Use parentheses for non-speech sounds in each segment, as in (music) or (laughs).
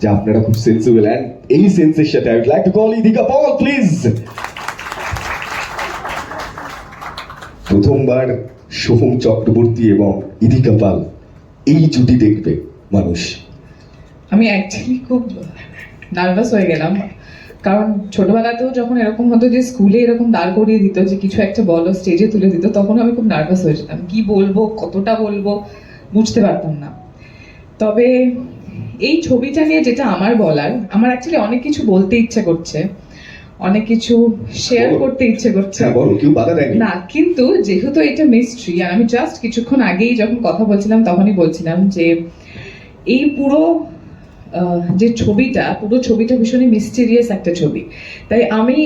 যে আপনারা খুব সেন্সিবল অ্যান্ড এই সেন্সের সাথে I like to call Idika Pal please প্রথমবার সোহম চক্রবর্তী এবং ইদিকা পাল এই জুটি দেখবে মানুষ। আমি অ্যাকচুয়ালি খুব নার্ভাস হয়ে গেলাম। কারণ ছোটবেলাতেও যখন এরকম হতো যে স্কুলে এরকম দাঁড় করিয়ে দিত, যে কিছু একটা বলো স্টেজে তুলে দিত, তখন আমি খুব নার্ভাস হয়ে যেতাম। কি বলব, কতটা বলব, বুঝতে পারতাম না। তবে এই ছবিটা নিয়ে যেটা আমার বলার আমার অ্যাকচুয়ালি অনেক কিছু বলতে ইচ্ছে করছে। অনেক কিছু শেয়ার করতে ইচ্ছে করছে। হ্যাঁ না কিন্তু যেহেতু এটা মিস্ট্রি আর আমি জাস্ট কিছুক্ষণ আগেই যখন কথা বলছিলাম তখনই বলছিলাম যে এই পুরো যে ছবিটা পুরো ছবিটা ভীষণই মিস্টেরিয়াস একটা ছবি। তাই আমি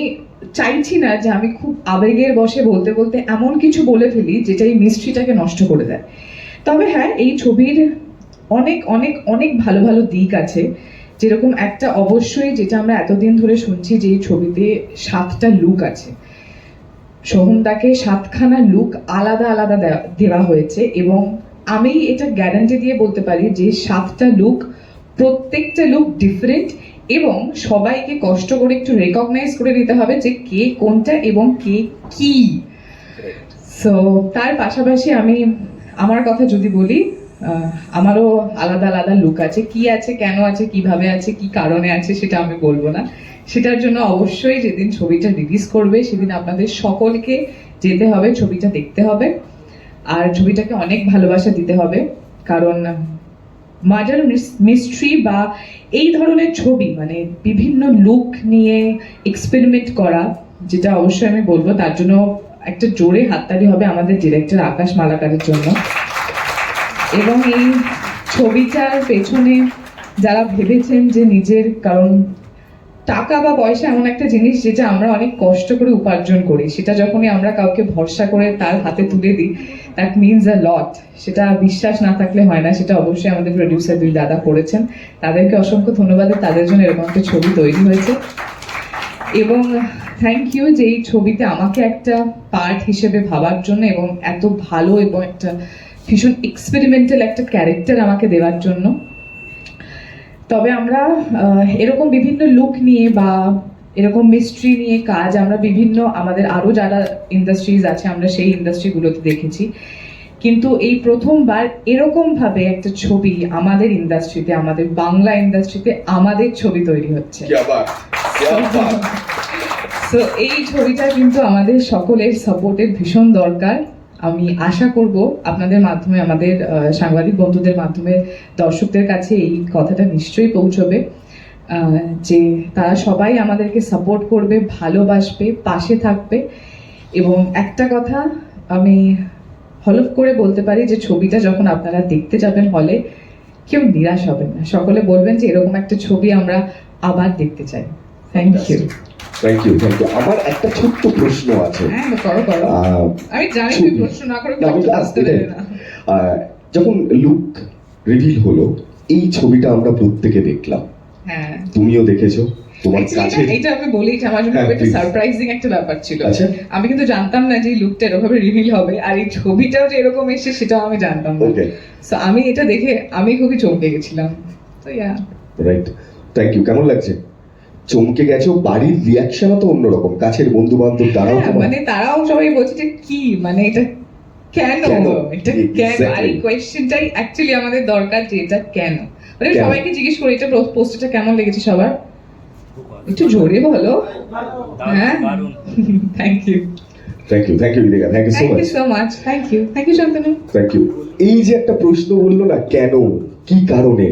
চাইছি না যে আমি খুব আবেগের বসে বলতে বলতে এমন কিছু বলে ফেলি যেটা এই মিস্ট্রিটাকে নষ্ট করে দেয়। তবে হ্যাঁ এই ছবির অনেক অনেক অনেক ভালো ভালো দিক আছে। যেরকম একটা অবশ্যই যেটা আমরা এতদিন ধরে শুনছি যে এই ছবিতে সাতটা লুক আছে। সোহমদাকে সাতখানা লুক আলাদা আলাদা দেওয়া- দেওয়া হয়েছে এবং আমি এটা গ্যারান্টি দিয়ে বলতে পারি যে সাতটা লুক প্রত্যেকটা লুক ডিফারেন্ট এবং সবাইকে কষ্ট করে একটু রেকগনাইজ করে নিতে হবে যে কে কোনটা এবং কে কি। সো তার পাশাপাশি আমি আমার কথা যদি বলি আমারও আলাদা আলাদা লুক আছে। কি আছে, কেন আছে, কীভাবে আছে, কি কারণে আছে সেটা আমি বলব না। সেটার জন্য অবশ্যই যেদিন ছবিটা রিলিজ করবে, সেদিন আপনাদের সকলকে যেতে হবে, ছবিটা দেখতে হবে। আর ছবিটাকে অনেক ভালোবাসা দিতে হবে। কারণ মার্ডার মিস্ট্রি বা এই ধরনের ছবি মানে বিভিন্ন লুক নিয়ে এক্সপেরিমেন্ট করা, যেটা অবশ্যই আমি বলব, তার জন্য একটা জোরে হাততালি হবে আমাদের ডিরেক্টর আকাশ মালাকারের জন্য। এবং এই ছবিটার পেছনে যারা ভেবেছেন যে নিজের, কারণ টাকা বা পয়সা এমন একটা জিনিস যেটা আমরা অনেক কষ্ট করে উপার্জন করি, সেটা যখনই আমরা কাউকে ভরসা করে তার হাতে তুলে দিই দ্যাট মিনস আ লট সেটা বিশ্বাস না থাকলে হয় না, সেটা অবশ্যই আমাদের প্রডিউসার দুই দাদা করেছেন। তাদেরকে অসংখ্য ধন্যবাদ, তাদের জন্য এরকম একটা ছবি তৈরি হয়েছে। এবং থ্যাংক ইউ যে এই ছবিতে আমাকে একটা পার্ট হিসেবে ভাবার জন্য এবং এত ভালো এবং একটা ভীষণ এক্সপেরিমেন্টাল একটা ক্যারেক্টার আমাকে দেওয়ার জন্য। তবে আমরা এরকম বিভিন্ন লুক নিয়ে বা এরকম মিস্ট্রি নিয়ে কাজ আমরা বিভিন্ন আমাদের আরও যারা ইন্ডাস্ট্রিজ আছে আমরা সেই ইন্ডাস্ট্রিগুলোতে দেখেছি। কিন্তু এই প্রথমবার এরকমভাবে একটা ছবি আমাদের ইন্ডাস্ট্রিতে আমাদের বাংলা ইন্ডাস্ট্রিতে আমাদের ছবি তৈরি হচ্ছে। তো (laughs) এই ছবিটা কিন্তু আমাদের সকলের সাপোর্টের ভীষণ দরকার। আমি আশা করব আপনাদের মাধ্যমে, আমাদের সাংবাদিক বন্ধুদের মাধ্যমে দর্শকদের কাছে এই কথাটা নিশ্চয়ই পৌঁছবে যে তারা সবাই আমাদেরকে সাপোর্ট করবে, ভালোবাসবে, পাশে থাকবে এবং একটা কথা আমি হলফ করে বলতে পারি যে ছবিটা যখন আপনারা দেখতে যাবেন হলে কেউ নিরাশ হবেন না। সকলে বলবেন যে এরকম একটা ছবি আমরা আবার দেখতে চাই। Thank you thank you thank you আমার একটা ছোট্ট প্রশ্ন আছে। হ্যাঁ আমি জানি তুমি প্রশ্ন না করে যখন লুক রিভিল হলো এই ছবিটা আমরা প্রত্যেকে দেখলাম। হ্যাঁ। তুমিও দেখেছ তোমার কাছে এটা- আমি বলি এটা আমার জন্য হ্যাঁ, একটা সারপ্রাইজিং একটা ব্যাপার ছিল। আচ্ছা। আমি কিন্তু জানতাম না যে এই লুকটা এরকম রিভিল হবে আর এই ছবিটাও যে এরকম এসে সেটাও আমি জানতাম না। সো আমি এটা দেখে আমি খুবই চমকে গেছিলাম। তো ইয়া রাইট থ্যাংক ইউ কেমন লাগছে? চমকে গেছো বাড়ির রিয়াকশনও তো অন্যরকম। কাছের বন্ধু বান্ধব তারাও হ্যাঁ, মানে তারাও সবাই বলছে যে কি? মানে এটা কেন? এটা কেন? আর এই কোয়েশ্চেনটাই অ্যাকচুয়ালি আমাদের দরকার যে এটা কেন? মানে সবাইকে জিজ্ঞেস করি এটা পোস্টারটা কেমন লেগেছে সবার? একটু জোরে বলো। হ্যাঁ? Thank you thank you thank you Ridhika thank you so thank much you so much thank you thank you Shantanu thank you এই যে একটা প্রশ্ন বলল না কেন? কি কারণে?